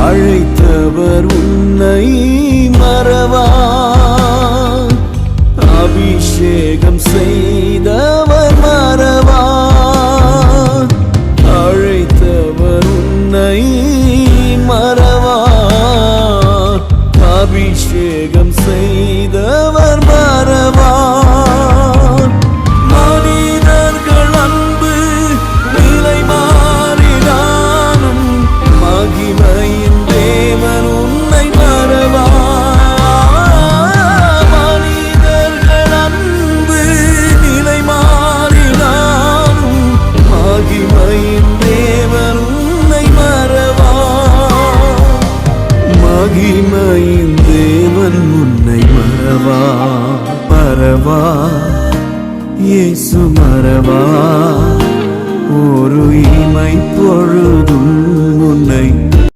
அழைத்தவர் உன்னை மறவா அபிஷேகம் செய்தவர் மறவா அழைத்தவர் உன்னை மறவா அபிஷேகம் செய் மகிமையின் தேவன் உன்னை மறவா மறவா இயேசு மறவா. ஒரு இமை